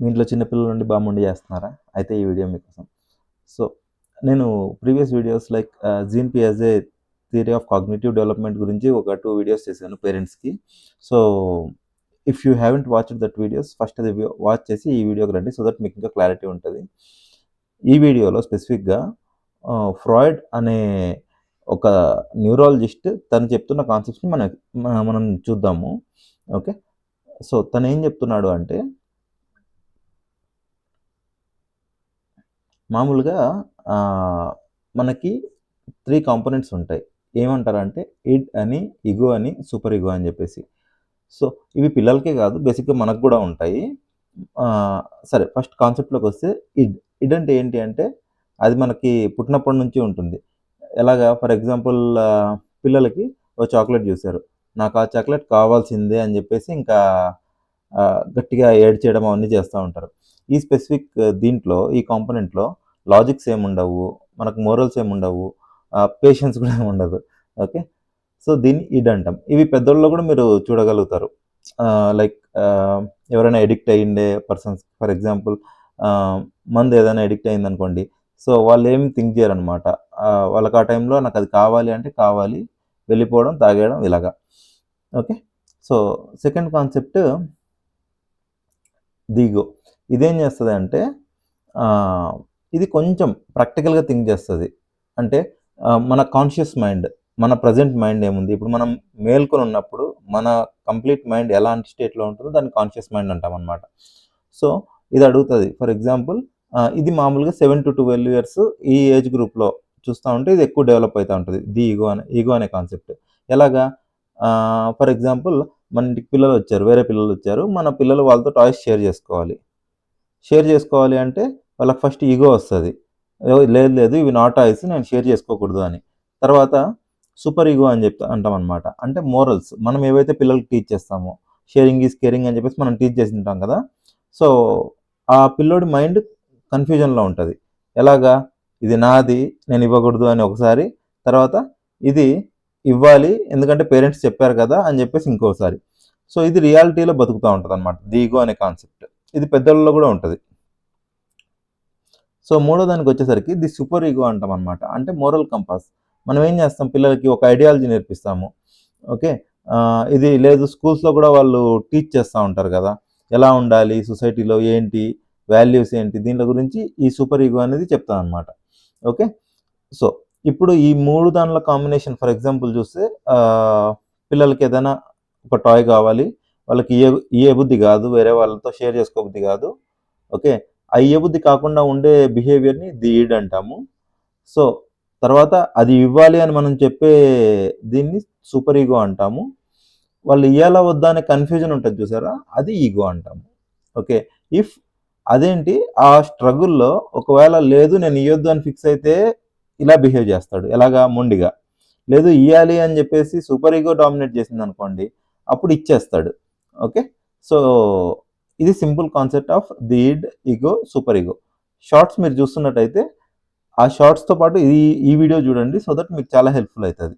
మీ ఇంట్లో చిన్నపిల్లల నుండి బాగుండి చేస్తున్నారా? అయితే ఈ వీడియో మీకోసం. సో నేను ప్రీవియస్ వీడియోస్ లైక్ జీన్ పి as a theory of cognitive development గురించి ఒక టూ వీడియోస్ చేశాను పేరెంట్స్కి. So if you haven't watch that videos first అది వాచ్ చేసి ఈ వీడియోకి రండి సో దట్ మీకు ఇంకా క్లారిటీ ఉంటుంది. ఈ వీడియోలో స్పెసిఫిక్గా ఫ్రాయిడ్ అనే ఒక న్యూరాలజిస్ట్ తను చెప్తున్న కాన్సెప్ట్స్ని మనం మన- మనం చూద్దాము. ఓకే? సో తను ఏం చెప్తున్నాడు అంటే మామూలుగా మనకి త్రీ కాంపోనెంట్స్ ఉంటాయి. ఏమంటారంటే ఇడ్ అని ఇగో అని సూపర్ ఇగో అని చెప్పేసి. సో ఇవి పిల్లలకే కాదు బేసిక్గా మనకు కూడా ఉంటాయి. సరే ఫస్ట్ కాన్సెప్ట్లోకి వస్తే ఇడ్ ఇడ్ అంటే ఏంటి అంటే అది మనకి పుట్టినప్పటి నుంచి ఉంటుంది. ఎలాగా ఫర్ ఎగ్జాంపుల్ పిల్లలకి ఒక చాక్లెట్ చూశారు. నాకు ఆ చాక్లెట్ కావాల్సిందే అని చెప్పేసి ఇంకా గట్టిగా ఏడ్ చేయడం అవన్నీ చేస్తూ ఉంటారు. ఈ స్పెసిఫిక్ దీంట్లో ఈ కాంపోనెంట్లో లాజిక్స్ ఏమి ఉండవు మనకు మోరల్స్ ఏమి ఉండవు పేషెన్స్ కూడా ఏమి ఉండదు. ఓకే? సో దీన్ని ఇడ్ అంటాం. ఇవి పెద్దోళ్ళలో కూడా మీరు చూడగలుగుతారు. లైక్ ఎవరైనా ఎడిక్ట్ అయ్యిండే పర్సన్స్ ఫర్ ఎగ్జాంపుల్ మందు ఏదైనా ఎడిక్ట్ అయింది అనుకోండి సో వాళ్ళు ఏం థింక్ చేయరు అనమాట వాళ్ళకి ఆ టైంలో నాకు అది కావాలి అంటే కావాలి వెళ్ళిపోవడం తాగేయడం ఇలాగా. ఓకే? సో సెకండ్ కాన్సెప్ట్ దిగో. ఇదేం చేస్తుంది అంటే ఇది కొంచెం ప్రాక్టికల్గా థింక్ చేస్తుంది. అంటే మన కాన్షియస్ మైండ్ మన ప్రజెంట్ మైండ్ ఏముంది? ఇప్పుడు మనం మేల్కొని ఉన్నప్పుడు మన కంప్లీట్ మైండ్ ఎలాంటి స్టేట్లో ఉంటుందో దాన్ని కాన్షియస్ మైండ్ అంటాం అనమాట సో ఇది అడుగుతుంది. ఫర్ ఎగ్జాంపుల్ ఇది మామూలుగా సెవెన్ టు ట్వెల్వ్ ఇయర్స్ ఈ ఏజ్ గ్రూప్లో చూస్తూ ఉంటే ఇది ఎక్కువ డెవలప్ అవుతూ ఉంటుంది. ది ఈగో అనే ఈగో అనే కాన్సెప్ట్ ఎలాగా? ఫర్ ఎగ్జాంపుల్ మన ఇంటికి పిల్లలు వచ్చారు వేరే పిల్లలు వచ్చారు. మన పిల్లలు వాళ్ళతో టాయ్స్ షేర్ చేసుకోవాలి. షేర్ చేసుకోవాలి అంటే వాళ్ళకి ఫస్ట్ ఈగో వస్తుంది. లేదు లేదు ఇవి నాట్ ఆయిస్ నేను షేర్ చేసుకోకూడదు అని. తర్వాత సూపర్ ఈగో అని చెప్తా అంటాం అనమాట అంటే మోరల్స్ మనం ఏవైతే పిల్లలకి టీచ్ చేస్తామో షేరింగ్ ఈజ్ కేరింగ్ అని చెప్పేసి మనం టీచ్ చేసి ఉంటాం కదా. సో ఆ పిల్లోడి మైండ్ కన్ఫ్యూజన్లో ఉంటుంది. ఎలాగా? ఇది నాది నేను ఇవ్వకూడదు అని ఒకసారి. తర్వాత ఇది ఇవ్వాలి ఎందుకంటే పేరెంట్స్ చెప్పారు కదా అని చెప్పేసి ఇంకోసారి. సో ఇది రియాలిటీలో బతుకుతూ ఉంటుంది అనమాట దీగో అనే కాన్సెప్ట్ ఇది పెద్దలలో కూడా ఉంటుంది. సో మూడో దానికి వచ్చేసరికి ది సూపర్ ఈగో అంటాం అనమాట అంటే మోరల్ కంపాస్. మనం ఏం చేస్తాం? పిల్లలకి ఒక ఐడియాలజీ నేర్పిస్తాము. ఓకే? ఇది లేదు స్కూల్స్లో కూడా వాళ్ళు టీచ్ చేస్తూ ఉంటారు కదా. ఎలా ఉండాలి? సొసైటీలో ఏంటి? వాల్యూస్ ఏంటి? దీని గురించి ఈ సూపర్ ఈగో అనేది చెప్తాను అనమాట ఓకే? సో ఇప్పుడు ఈ మూడు దానిల కాంబినేషన్ ఫర్ ఎగ్జాంపుల్ చూస్తే పిల్లలకి ఏదైనా ఒక టాయ్ కావాలి. వాళ్ళకి ఏ ఏ బుద్ధి కాదు. వేరే వాళ్ళతో షేర్ చేసుకోబుద్ధి కాదు. ఓకే? అయ్యే బుద్ధి కాకుండా ఉండే బిహేవియర్ని ది ఈడ్ అంటాము. సో తర్వాత అది ఇవ్వాలి అని మనం చెప్పే దీన్ని సూపర్ ఈగో అంటాము. వాళ్ళు ఇయ్యాలా వద్దా అనే కన్ఫ్యూజన్ ఉంటుంది చూసారా? అది ఈగో అంటాము. ఓకే ఇఫ్ అదేంటి? ఆ స్ట్రగుల్లో ఒకవేళ లేదు నేను ఇవ్వద్దు అని ఫిక్స్ అయితే ఇలా బిహేవ్ చేస్తాడు. ఎలాగా? మొండిగా. లేదు ఇవ్వాలి అని చెప్పేసి సూపర్ ఈగో డామినేట్ చేసింది అనుకోండి అప్పుడు ఇచ్చేస్తాడు. ఓకే సో ఇది simple concept of the id ego super ego. Shorts మీరు చూస్తున్నట్టయితే ఆ షార్ట్స్తో పాటు ఈ ఈ వీడియో చూడండి సో దట్ మీకు చాలా హెల్ప్ఫుల్ అవుతుంది.